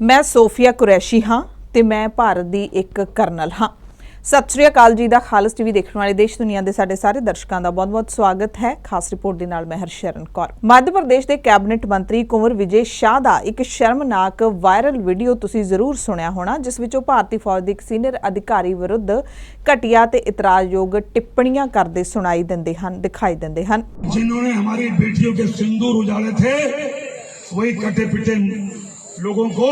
ਮੈਂ ਸੋਫੀਆ ਕੁਰੈਸ਼ੀ ਹਾਂ ਤੇ ਮੈਂ ਭਾਰਤ ਦੀ ਇੱਕ ਕਰਨਲ ਹਾਂ ਸਤਿ ਸ਼੍ਰੀ ਅਕਾਲ ਜੀ ਦਾ ਖਾਲਸ ਟੀਵੀ ਦੇਖਣ ਵਾਲੇ ਦੇਸ਼ ਦੁਨੀਆ ਦੇ ਸਾਡੇ ਸਾਰੇ ਦਰਸ਼ਕਾਂ ਦਾ ਬਹੁਤ-ਬਹੁਤ ਸਵਾਗਤ ਹੈ ਖਾਸ ਰਿਪੋਰਟ ਦੇ ਨਾਲ ਮੈਂ ਹਰਸ਼ਰਨ ਕੌਰ ਮੱਧ ਪ੍ਰਦੇਸ਼ ਦੇ ਕੈਬਨਿਟ ਮੰਤਰੀ ਕੁੰਵਰ ਵਿਜੇ ਸ਼ਾਹ ਦਾ ਇੱਕ ਸ਼ਰਮਨਾਕ ਵਾਇਰਲ ਵੀਡੀਓ ਤੁਸੀਂ ਜ਼ਰੂਰ ਸੁਣਿਆ ਹੋਣਾ ਜਿਸ ਵਿੱਚ ਉਹ ਭਾਰਤੀ ਫੌਜ ਦੇ ਇੱਕ ਸੀਨੀਅਰ ਅਧਿਕਾਰੀ ਵਿਰੁੱਧ ਘਟੀਆ ਤੇ ਇਤਰਾਜ਼ਯੋਗ ਟਿੱਪਣੀਆਂ ਕਰਦੇ ਸੁਣਾਈ ਦਿੰਦੇ ਹਨ ਦਿਖਾਈ ਦਿੰਦੇ ਹਨ जिन्होंने हमारी बेटियों के सिंदूर उजाड़े थे वही कटे पिटे लोगों को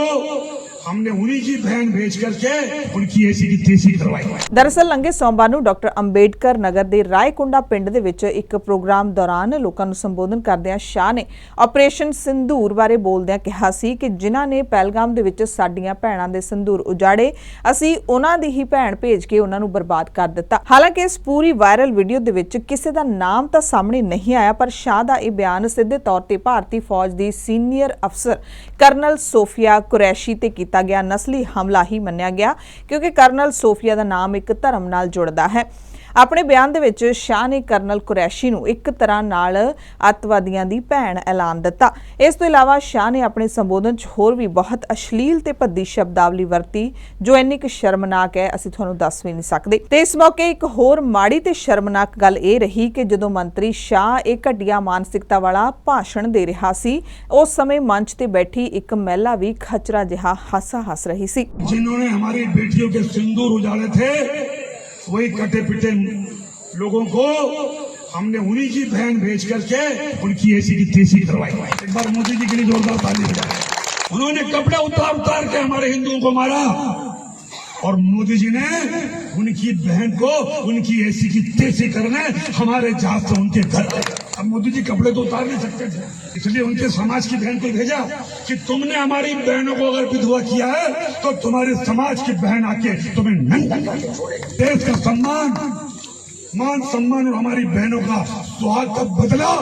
हमने उन्हीं की बहन भेज करके उनकी ऐसी की तैसी करवाई ਦਰਅਸਲ ਲੰਘੇ ਸੋਮਵਾਰ ਨੂੰ ਡਾਕਟਰ ਅੰਬੇਡਕਰ ਨਗਰ ਦੇ ਰਾਏਕੁੰਡਾ ਪਿੰਡ ਦੇ ਵਿੱਚ ਇੱਕ ਪ੍ਰੋਗਰਾਮ ਦੌਰਾਨ ਲੋਕਾਂ ਨੂੰ ਸੰਬੋਧਨ ਕਰਦਿਆਂ ਸ਼ਾਹ ਨੇ ਆਪਰੇਸ਼ਨ ਸਿੰਦੂਰ ਬਾਰੇ ਬੋਲਦਿਆਂ ਕਿਹਾ ਸੀ ਕਿ ਜਿਨ੍ਹਾਂ ਨੇ ਪਹਿਲਗਾਮ ਦੇ ਵਿੱਚ ਸਾਡੀਆਂ ਭੈਣਾਂ ਦੇ ਸਿੰਦੂਰ ਉਜਾੜੇ ਅਸੀਂ ਉਹਨਾਂ ਦੀ ਹੀ ਭੈਣ ਭੇਜ ਕੇ ਉਹਨਾਂ ਨੂੰ ਬਰਬਾਦ ਕਰ ਦਿੱਤਾ ਹਾਲਾਂਕਿ ਇਸ ਪੂਰੀ ਵਾਇਰਲ ਵੀਡੀਓ ਦੇ ਵਿੱਚ ਕਿਸੇ ਦਾ ਨਾਮ ਤਾਂ ਸਾਹਮਣੇ ਨਹੀਂ ਆਇਆ ਪਰ ਸ਼ਾਹ ਦਾ ਇਹ ਬਿਆਨ ਸਿੱਧੇ ਤੌਰ ਤੇ ਭਾਰਤੀ ਫੌਜ ਦੀ ਸੀਨੀਅਰ ਅਫਸਰ ਕਰਨਲ ਸੋਫੀਆ ਕੁਰੈਸ਼ੀ ਤੇ ਕੀਤਾ ਗਿਆ। ਨਸਲੀ ਹਮਲਾ ਹੀ ਮੰਨਿਆ ਗਿਆ, ਕਿਉਂਕਿ ਕਰਨਲ ਸੋਫੀਆ ਦਾ ਨਾਮ ਇੱਕ ਧਰਮ ਨਾਲ ਜੁੜਦਾ ਹੈ। ਆਪਣੇ ਬਿਆਨ ਦੇ ਵਿੱਚ ਸ਼ਾਹ ਨੇ ਕਰਨਲ ਕੁਰੈਸ਼ੀ ਨੂੰ ਇੱਕ ਤਰ੍ਹਾਂ ਨਾਲ ਅਤਵਾਦੀਆਂ ਦੀ ਭੈਣ ਐਲਾਨ ਦਿੱਤਾ। ਇਸ ਤੋਂ ਇਲਾਵਾ ਸ਼ਾਹ ਨੇ ਆਪਣੇ ਸੰਬੋਧਨ 'ਚ ਹੋਰ ਵੀ ਬਹੁਤ ਅਸ਼ਲੀਲ ਤੇ ਭੱਦੀ ਸ਼ਬਦਾਵਲੀ ਵਰਤੀ, ਜੋ ਇੰਨੀ ਕਿ ਸ਼ਰਮਨਾਕ ਹੈ, ਅਸੀਂ ਤੁਹਾਨੂੰ ਦੱਸ ਵੀ ਨਹੀਂ ਸਕਦੇ। ਤੇ ਇਸ ਮੌਕੇ ਇੱਕ ਹੋਰ ਮਾੜੀ ਤੇ ਸ਼ਰਮਨਾਕ ਗੱਲ ਇਹ ਰਹੀ ਕਿ ਜਦੋਂ ਮੰਤਰੀ ਸ਼ਾਹ ਇਹ ਘਟੀਆ ਮਾਨਸਿਕਤਾ ਵਾਲਾ ਭਾਸ਼ਣ ਦੇ ਰਿਹਾ ਸੀ, ਉਸ ਸਮੇਂ ਮੰਚ ਤੇ ਬੈਠੀ ਇੱਕ ਮਹਿਲਾ ਵੀ ਖਚਰਾ ਜਿਹਾ ਹਾਸਾ ਹੱਸ ਰਹੀ ਸੀ। ਜਿਨ੍ਹਾਂ ਨੇ ਹਮਾਰੀ ਬੇਟੀਆਂ ਕੇ ਸਿੰਦੂਰ ਉਜਾਲੇ ਥੇ वही कटे पिटे लोगों को हमने उन्हीं की बहन भेज करके उनकी ऐसी की तेज़ी करवाई एक बार मोदी जी के लिए जोरदार ताली बजाए उन्होंने कपड़े उतार उतार के हमारे हिंदुओं को मारा और मोदी जी ने उनकी बहन को उनकी ऐसी की तेज़ी करने हमारे जहाज़ से उनके घर। अब मोदी जी कपड़े तो उतार नहीं सकते थे। इसलिए उनके समाज की बहन को भेजा कि तुमने हमारी बहनों को अगर विधवा किया है तो तुम्हारे समाज की बहन आके तुम्हें नंगा देश का सम्मान, मान सम्मान और हमारी बहनों का सुहाग का बदला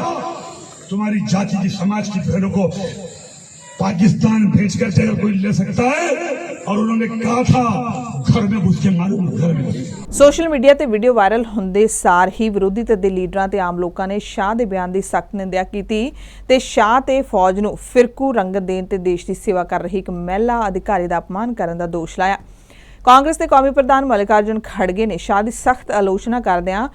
तुम्हारी जाति की समाज की बहनों को पाकिस्तान भेज कर कोई ले सकता है और उन्होंने कहा था घर में घुस के मालूम घर में घुस के ਸੋਸ਼ਲ ਮੀਡੀਆ ਤੇ ਵੀਡੀਓ ਵਾਇਰਲ ਹੁੰਦੇ ਸਾਰ ਹੀ ਵਿਰੋਧੀ ਧਿਰ ਦੇ ਲੀਡਰਾਂ ਤੇ ਆਮ ਲੋਕਾਂ ਨੇ ਸ਼ਾਹ ਦੇ ਬਿਆਨ ਦੀ ਸਖਤ ਨਿੰਦਿਆ ਕੀਤੀ ਤੇ ਸ਼ਾਹ ਤੇ ਫੌਜ ਨੂੰ ਫਿਰਕੂ ਰੰਗਤ ਦੇਣ ਤੇ ਦੇਸ਼ ਦੀ ਸੇਵਾ ਕਰ ਰਹੀ ਇੱਕ ਮਹਿਲਾ ਅਧਿਕਾਰੀ ਦਾ ਅਪਮਾਨ ਕਰਨ ਦਾ ਦੋਸ਼ ਲਾਇਆ ਕਾਂਗਰਸ ਦੇ ਕੌਮੀ ਪ੍ਰਧਾਨ ਮਲਿਕਾਰਜੁਨ ਖੜਗੇ ਨੇ ਸ਼ਾਹ ਦੀ ਸਖਤ ਆਲੋਚਨਾ ਕਰਦਿਆਂ ਅ,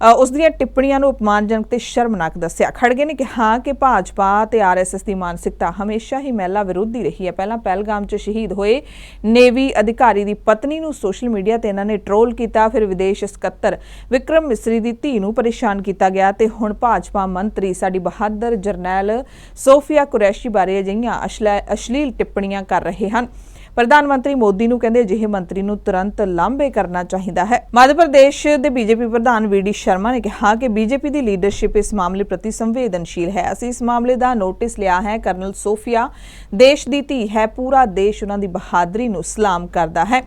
ਉਸ ਦੀਆਂ ਟਿੱਪਣੀਆਂ ਨੂੰ ਅਪਮਾਨਜਨਕ ਤੇ ਸ਼ਰਮਨਾਕ ਦੱਸਿਆ। ਖੜਗੇ ਨੇ ਕਿਹਾ ਕਿ ਭਾਜਪਾ ਤੇ ਆਰਐਸਐਸ ਦੀ ਮਾਨਸਿਕਤਾ ਹਮੇਸ਼ਾ ਹੀ ਮਹਿਲਾ ਵਿਰੋਧੀ ਰਹੀ ਹੈ। ਪਹਿਲਾਂ ਪਹਿਲਗਾਮ 'ਚ ਸ਼ਹੀਦ ਹੋਏ ਨੇਵੀ ਅਧਿਕਾਰੀ ਦੀ ਪਤਨੀ ਨੂੰ ਸੋਸ਼ਲ ਮੀਡੀਆ ਤੇ ਇਹਨਾਂ ਨੇ ਟ੍ਰੋਲ ਕੀਤਾ, ਫਿਰ ਵਿਦੇਸ਼ ਸਕੱਤਰ ਵਿਕਰਮ ਮਿਸਰੀ ਦੀ ਧੀ ਨੂੰ ਪਰੇਸ਼ਾਨ ਕੀਤਾ ਗਿਆ ਤੇ ਹੁਣ ਭਾਜਪਾ ਮੰਤਰੀ ਸਾਡੀ ਬਹਾਦਰ ਜਰਨੈਲ ਸੋਫੀਆ ਕੁਰੈਸ਼ੀ ਬਾਰੇ ਅਜਿਹੀਆਂ ਅਸ਼ਲਾ- ਅਸ਼ਲੀਲ ਟਿੱਪਣੀਆਂ ਕਰ ਰਹੇ ਹਨ। ਪ੍ਰਧਾਨ ਮੰਤਰੀ ਮੋਦੀ ਨੂੰ ਕਹਿੰਦੇ ਅਜਿਹੇ ਮੰਤਰੀ ਨੂੰ ਤੁਰੰਤ ਲਾਂਭੇ ਕਰਨਾ ਚਾਹੀਦਾ ਹੈ ਮੱਧ ਪ੍ਰਦੇਸ਼ ਦੇ ਬੀਜੇਪੀ ਪ੍ਰਧਾਨ ਵੀਡੀ ਸ਼ਰਮਾ ਨੇ ਕਿਹਾ ਕਿ ਬੀਜੇਪੀ ਦੀ ਲੀਡਰਸ਼ਿਪ ਇਸ ਮਾਮਲੇ ਪ੍ਰਤੀ ਸੰਵੇਦਨਸ਼ੀਲ ਹੈ ਅਸੀਂ ਇਸ ਮਾਮਲੇ ਦਾ ਨੋਟਿਸ ਲਿਆ ਹੈ ਕਰਨਲ ਸੋਫੀਆ ਦੇਸ਼ ਦੀ ਧੀ ਹੈ ਪੂਰਾ ਦੇਸ਼ ਉਹਨਾਂ ਦੀ ਬਹਾਦਰੀ ਨੂੰ ਸਲਾਮ ਕਰਦਾ ਹੈ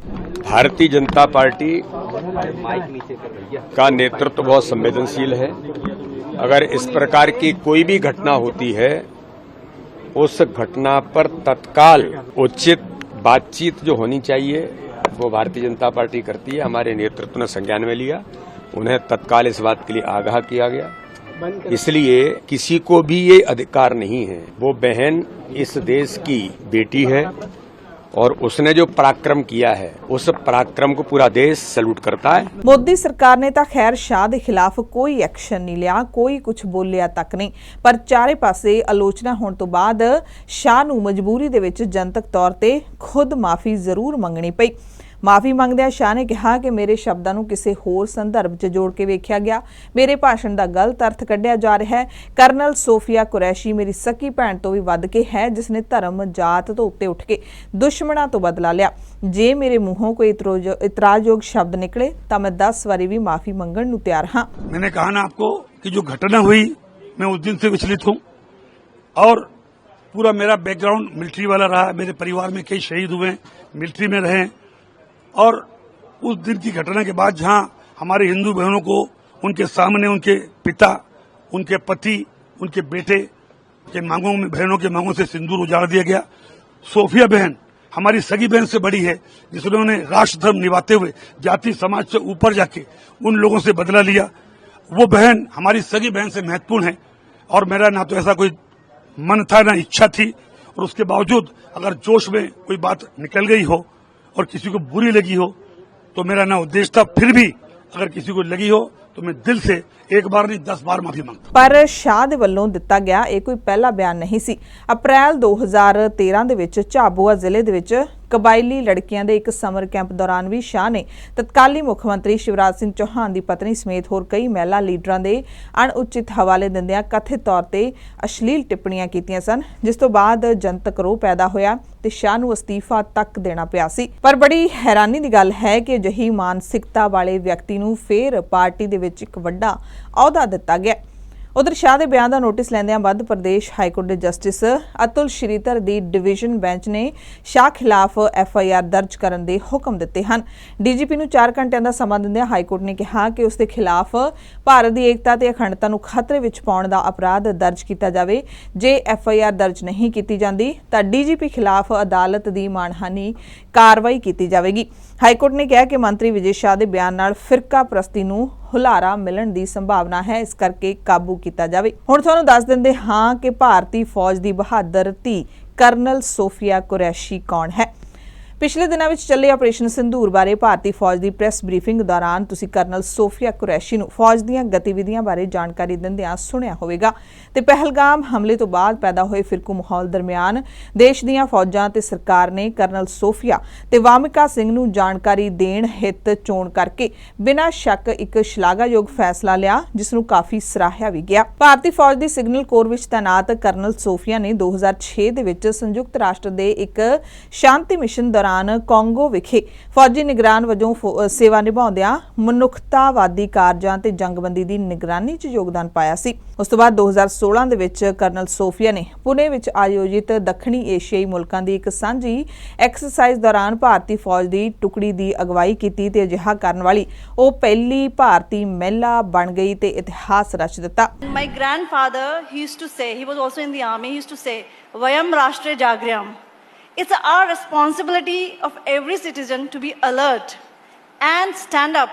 भारतीय जनता पार्टी का नेतृत्व बहुत संवेदनशील है अगर इस प्रकार की कोई भी घटना होती है उस घटना पर तत्काल उचित बातचीत जो होनी चाहिए वो भारतीय जनता पार्टी करती है हमारे नेतृत्व ने संज्ञान में लिया उन्हें तत्काल इस बात के लिए आगाह किया गया। इसलिए किसी को भी ये अधिकार नहीं है। वो बहन इस देश की बेटी है और उसने जो पराक्रम किया है उस पराक्रम को पूरा देश सैल्यूट करता है ਮੋਦੀ ਸਰਕਾਰ ਨੇ ਤਾਂ ਖੈਰ ਸ਼ਾਹ ਦੇ ਖਿਲਾਫ ਕੋਈ ਐਕਸ਼ਨ ਨਹੀਂ ਲਿਆ ਕੋਈ ਕੁਝ ਬੋਲਿਆ ਤੱਕ ਨਹੀਂ ਪਰ ਚਾਰੇ ਪਾਸੇ ਆਲੋਚਨਾ ਹੋਣ ਤੋਂ ਬਾਅਦ ਸ਼ਾਹ ਨੂੰ ਮਜਬੂਰੀ ਦੇ ਵਿੱਚ ਜਨਤਕ ਤੌਰ ਤੇ ਖੁਦ ਮਾਫੀ ਜ਼ਰੂਰ ਮੰਗਣੀ ਪਈ ਮਾਫੀ ਮੰਗਦਿਆਂ ਸ਼ਾਹ ਨੇ ਕਿਹਾ ਕਿ ਮੇਰੇ ਸ਼ਬਦਾਂ ਨੂੰ ਕਿਸੇ ਹੋਰ ਸੰਦਰਭ 'ਚ ਜੋੜ ਕੇ ਵੇਖਿਆ ਗਿਆ ਮੇਰੇ ਭਾਸ਼ਣ ਦਾ ਗਲਤ ਅਰਥ ਕੱਢਿਆ ਜਾ ਰਿਹਾ ਹੈ ਕਰਨਲ ਸੋਫੀਆ ਕੁਰੈਸ਼ੀ ਮੇਰੀ ਸਕੀ ਭੈਣ ਤੋਂ ਵੀ ਵੱਧ ਕੇ ਹੈ ਜਿਸ ਨੇ ਧਰਮ ਜਾਤ ਤੋਂ ਉੱਤੇ ਉੱਠ ਕੇ ਦੁਸ਼ਮਣਾਂ ਤੋਂ ਬਦਲਾ ਲਿਆ ਜੇ ਮੇਰੇ ਮੂੰਹੋਂ ਕੋਈ ਇਤਰੋਜ- ਇਤਰਾਜ਼ਯੋਗ ਸ਼ਬਦ ਨਿਕਲੇ ਤਾਂ ਮੈਂ 10 ਵਾਰੀ ਵੀ ਮਾਫੀ ਮੰਗਣ ਨੂੰ ਤਿਆਰ ਹਾਂ मैंने कहा ना आपको कि जो घटना हुई मैं उस दिन से विचलित हूं और पूरा मेरा बैकग्राउंड मिलिट्री वाला रहा मेरे परिवार में कई शहीद हुए मिलिट्री में रहे और उस दिन की घटना के बाद जहाँ हमारे हिंदू बहनों को उनके सामने उनके पिता, उनके पति, उनके बेटे के मांगों में, बहनों के मांगों से सिंदूर उजाड़ दिया गया। सोफिया बहन हमारी सगी बहन से बड़ी है जिन्होंने राष्ट्र धर्म निभाते हुए जाति समाज से ऊपर जाके उन लोगों से बदला लिया। वो बहन हमारी सगी बहन से महत्वपूर्ण है, और मेरा ना तो ऐसा कोई मन था, ना इच्छा थी, और उसके बावजूद अगर जोश में कोई बात निकल गई हो और किसी को बुरी लगी हो तो मेरा ना उद्देश्य था फिर भी अगर किसी को लगी हो तो मैं दिल से एक बार नहीं दस बार माफी मांगता ਪਰ ਸ਼ਾਹ ਦੇ ਵੱਲੋਂ ਦਿੱਤਾ ਗਿਆ ਇਹ ਕੋਈ ਪਹਿਲਾ ਬਿਆਨ ਨਹੀਂ ਸੀ ਅਪ੍ਰੈਲ 2013 ਦੇ ਵਿੱਚ ਝਾਬੂਆ ਜ਼ਿਲ੍ਹੇ ਦੇ ਵਿੱਚ ਕਬਾਇਲੀ ਲੜਕੀਆਂ ਦੇ ਇੱਕ ਸਮਰ ਕੈਂਪ ਦੌਰਾਨ ਵੀ ਸ਼ਾਹ ਨੇ ਤਤਕਾਲੀ ਮੁੱਖ ਮੰਤਰੀ ਸ਼ਿਵਰਾਜ ਸਿੰਘ ਚੌਹਾਨ ਦੀ ਪਤਨੀ ਸਮੇਤ ਹੋਰ ਕਈ ਮਹਿਲਾ ਲੀਡਰਾਂ ਦੇ ਅਣਉਚਿਤ ਹਵਾਲੇ ਦਿੰਦਿਆਂ ਕਥਿਤ ਤੌਰ ਤੇ ਅਸ਼ਲੀਲ ਟਿੱਪਣੀਆਂ ਕੀਤੀਆਂ ਸਨ ਜਿਸ ਤੋਂ ਬਾਅਦ ਜਨਤਕ ਰੋਹ ਪੈਦਾ ਹੋਇਆ ਤੇ ਸ਼ਾਹ ਨੂੰ ਅਸਤੀਫਾ ਤੱਕ ਦੇਣਾ ਪਿਆ ਸੀ ਪਰ ਬੜੀ ਹੈਰਾਨੀ ਦੀ ਗੱਲ ਹੈ ਕਿ ਅਜਿਹੀ ਮਾਨਸਿਕਤਾ ਵਾਲੇ ਵਿਅਕਤੀ ਨੂੰ ਫੇਰ ਪਾਰਟੀ ਦੇ ਵਿੱਚ ਇੱਕ ਵੱਡਾ ਅਹੁਦਾ ਦਿੱਤਾ ਗਿਆ। ਉਧਰ ਸ਼ਾਹ ਦੇ ਬਿਆਨ ਦਾ ਨੋਟਿਸ ਲੈਂਦਿਆਂ ਮੱਧ ਪ੍ਰਦੇਸ਼ ਹਾਈ ਕੋਰਟ ਦੇ ਜਸਟਿਸ ਅਤੁਲ ਸ਼੍ਰੀਧਰ ਦੀ ਡਿਵੀਜ਼ਨ ਬੈਂਚ ਨੇ ਸ਼ਾਹ ਖਿਲਾਫ ਐਫ ਆਈ ਆਰ ਦਰਜ ਕਰਨ ਦੇ ਹੁਕਮ ਦਿੱਤੇ ਹਨ। ਡੀਜੀਪੀ ਨੂੰ 4 ਘੰਟਿਆਂ ਦਾ ਸਮਾਂ ਦਿੰਦਿਆਂ ਹਾਈ ਕੋਰਟ ਨੇ ਕਿਹਾ ਕਿ ਉਸ ਦੇ ਖਿਲਾਫ ਭਾਰਤ ਦੀ ਏਕਤਾ ਤੇ ਅਖੰਡਤਾ ਨੂੰ ਖਤਰੇ ਵਿੱਚ ਪਾਉਣ ਦਾ ਅਪਰਾਧ ਦਰਜ ਕੀਤਾ ਜਾਵੇ। ਜੇ ਐਫ ਆਈ ਆਰ ਦਰਜ ਨਹੀਂ ਕੀਤੀ ਜਾਂਦੀ, ਤਾਂ ਡੀਜੀਪੀ ਖਿਲਾਫ ਅਦਾਲਤ ਦੀ ਮਾਣਹਾਨੀ ਕਾਰਵਾਈ ਕੀਤੀ ਜਾਵੇਗੀ। ਹਾਈ ਕੋਰਟ ਨੇ ਕਿਹਾ ਕਿ ਮੰਤਰੀ ਵਿਜੇ ਸ਼ਾਹ ਦੇ ਬਿਆਨ ਨਾਲ ਫਿਰਕਾ ਪ੍ਰਸਤੀ ਨੂੰ ਹੁਲਾਰਾ ਮਿਲਣ ਦੀ ਸੰਭਾਵਨਾ ਹੈ, ਇਸ ਕਰਕੇ ਕਾਬੂ ਕੀਤਾ ਜਾਵੇ। ਹੁਣ ਤੁਹਾਨੂੰ ਦੱਸ ਦਿੰਦੇ ਹਾਂ ਕਿ ਭਾਰਤੀ ਫੌਜ ਦੀ ਬਹਾਦਰ ਧੀ ਕਰਨਲ ਸੋਫੀਆ ਕੁਰੈਸ਼ੀ ਕੌਣ ਹੈ। ਪਿਛਲੇ ਦਿਨਾਂ ਵਿੱਚ ਚੱਲੇ ਆਪਰੇਸ਼ਨ ਸੰਧੂਰ ਬਾਰੇ ਭਾਰਤੀ ਫੌਜ ਦੀ ਪ੍ਰੈਸ ਬਰੀਫਿੰਗ ਦੌਰਾਨ ਤੁਸੀਂ ਕਰਨਲ ਸੋਫੀਆ ਕੁਰੈਸ਼ੀ ਨੂੰ ਫੌਜ ਦੀਆਂ ਗਤੀਵਿਧੀਆਂ ਬਾਰੇ ਜਾਣਕਾਰੀ ਦਿੰਦਿਆਂ ਸੁਣਿਆ ਹੋਵੇਗਾ। ਤੇ ਪਹਿਲਗਾਮ ਹਮਲੇ ਤੋਂ ਬਾਅਦ ਪੈਦਾ ਹੋਏ ਫਿਰਕੂ ਮਾਹੌਲ ਦਰਮਿਆਨ ਦੇਸ਼ ਦੀਆਂ ਫੌਜਾਂ ਤੇ ਸਰਕਾਰ ਨੇ ਕਰਨਲ ਸੋਫੀਆ ਤੇ ਵਾਮਿਕਾ ਸਿੰਘ ਨੂੰ ਜਾਣਕਾਰੀ ਦੇਣ ਹਿੱਤ ਚੋਣ ਕਰਕੇ ਬਿਨਾਂ ਸ਼ੱਕ ਇੱਕ ਸ਼ਲਾਘਾਯੋਗ ਫੈਸਲਾ ਲਿਆ, ਜਿਸ ਨੂੰ ਕਾਫੀ ਸਰਾਹਿਆ ਵੀ ਗਿਆ। ਭਾਰਤੀ ਫੌਜ ਦੀ ਸਿਗਨਲ ਕੋਰ ਵਿੱਚ ਤਾਇਨਾਤ ਕਰਨਲ ਸੋਫੀਆ ਨੇ 2006 ਦੇ ਵਿੱਚ ਸੰਯੁਕਤ ਰਾਸ਼ਟਰ ਦੇ ਇੱਕ ਸ਼ਾਂਤੀ ਮਿਸ਼ਨ ਦੌਰਾਨ ਕਾਂਗੋ ਵਿਖੇ ਫੌਜੀ ਨਿਗਰਾਨ ਵਜੋਂ ਸੇਵਾ ਨਿਭਾਉਂਦਿਆਂ ਮਨੁੱਖਤਾਵਾਦੀ ਕਾਰਜਾਂ ਤੇ ਜੰਗਬੰਦੀ ਦੀ ਨਿਗਰਾਨੀ 'ਚ ਯੋਗਦਾਨ ਪਾਇਆ ਸੀ। ਉਸ ਤੋਂ ਬਾਅਦ 2016 2016 ਦੇ ਵਿੱਚ ਕਰਨਲ ਸੋਫੀਆ ਨੇ ਪੁਨੇ ਵਿੱਚ ਆਯੋਜਿਤ ਦੱਖਣੀ ਏਸ਼ੀਆਈ ਮੁਲਕਾਂ ਦੀ ਇੱਕ ਸਾਂਝੀ ਐਕਸਰਸਾਈਜ਼ ਦੌਰਾਨ ਭਾਰਤੀ ਫੌਜ ਦੀ ਟੁਕੜੀ ਦੀ ਅਗਵਾਈ ਕੀਤੀ ਤੇ ਅਜਿਹਾ ਕਰਨ ਵਾਲੀ ਉਹ ਪਹਿਲੀ ਭਾਰਤੀ ਮਹਿਲਾ ਬਣ ਗਈ ਤੇ ਇਤਿਹਾਸ ਰਚ ਦਿੱਤਾ my grandfather he used to say he was also in the army he used to say ਵਯਮ ਰਾਸ਼ਟਰੇ ਜਾਗ੍ਰਿਯਮ It's our responsibility of every citizen to be alert and stand up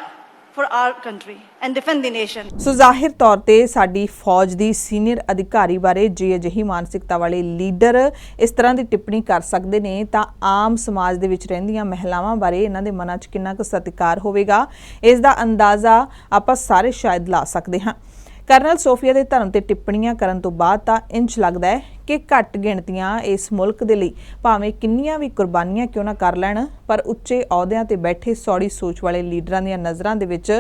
for our country and defend the nation. ਸੋ ਜ਼ਾਹਿਰ ਤੌਰ ਤੇ ਸਾਡੀ ਫੌਜ ਦੀ senior ਅਧਿਕਾਰੀ ਬਾਰੇ ਜੇ ਅਜਿਹੀ ਮਾਨਸਿਕਤਾ ਵਾਲੇ ਲੀਡਰ ਇਸ ਤਰ੍ਹਾਂ ਦੀ ਟਿੱਪਣੀ ਕਰ ਸਕਦੇ ਨੇ, ਤਾਂ ਆਮ ਸਮਾਜ ਦੇ ਵਿੱਚ ਰਹਿੰਦੀਆਂ ਮਹਿਲਾਵਾਂ ਬਾਰੇ ਇਹਨਾਂ ਦੇ ਮਨਾਂ 'ਚ ਕਿੰਨਾ ਕੁ ਸਤਿਕਾਰ ਹੋਵੇਗਾ ਇਸ ਦਾ ਅੰਦਾਜ਼ਾ ਆਪਾਂ ਸਾਰੇ ਸ਼ਾਇਦ ਲਾ ਸਕਦੇ ਹਾਂ ਕਰਨਲ ਸੋਫੀਆ ਦੇ ਧਰਮ ਤੇ ਟਿੱਪਣੀਆਂ ਕਰਨ ਤੋਂ ਬਾਅਦ ਤਾਂ ਇੰਜ ਲੱਗਦਾ ਹੈ ਕਿ ਘੱਟ ਗਿਣਤੀਆਂ ਇਸ ਮੁਲਕ ਦੇ ਲਈ, ਭਾਵੇਂ ਕਿੰਨੀਆਂ ਵੀ ਕੁਰਬਾਨੀਆਂ ਕਿਉਂ ਨਾ ਕਰ ਲੈਣ, ਪਰ ਉੱਚੇ ਅਹੁਦਿਆਂ ਤੇ ਬੈਠੇ ਸੌੜੀ ਸੋਚ ਵਾਲੇ ਲੀਡਰਾਂ ਦੀਆਂ ਨਜ਼ਰਾਂ ਦੇ ਵਿੱਚ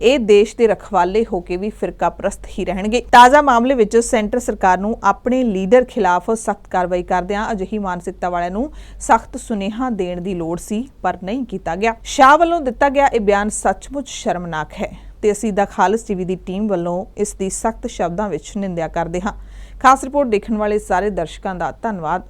ਇਹ ਦੇਸ਼ ਦੇ ਰਖਵਾਲੇ ਹੋ ਕੇ ਵੀ ਫਿਰਕਾ ਪ੍ਰਸਤ ਹੀ ਰਹਿਣਗੇ। ਤਾਜ਼ਾ ਮਾਮਲੇ ਵਿੱਚ ਸੈਂਟਰ ਸਰਕਾਰ ਨੂੰ ਆਪਣੇ ਲੀਡਰ ਖਿਲਾਫ ਸਖਤ ਕਾਰਵਾਈ ਕਰਦਿਆਂ ਅਜਿਹੀ ਮਾਨਸਿਕਤਾ ਵਾਲਿਆਂ ਨੂੰ ਸਖਤ ਸੁਨੇਹਾ ਦੇਣ ਦੀ ਲੋੜ ਸੀ, ਪਰ ਨਹੀਂ ਕੀਤਾ ਗਿਆ। ਸ਼ਾਹ ਵੱਲੋਂ ਦਿੱਤਾ ਗਿਆ ਇਹ ਬਿਆਨ ਸੱਚਮੁੱਚ ਸ਼ਰਮਨਾਕ ਹੈ। ਤੇ ਅਸੀਂ ਦਾ ਖਾਲਸ ਟੀਵੀ ਦੀ ਟੀਮ ਵੱਲੋਂ ਇਸ ਦੀ ਸਖਤ ਸ਼ਬਦਾਂ ਵਿੱਚ ਨਿੰਦਿਆ ਕਰਦੇ ਹਾਂ। ਖਾਸ ਰਿਪੋਰਟ ਦੇਖਣ ਵਾਲੇ ਸਾਰੇ ਦਰਸ਼ਕਾਂ ਦਾ ਧੰਨਵਾਦ।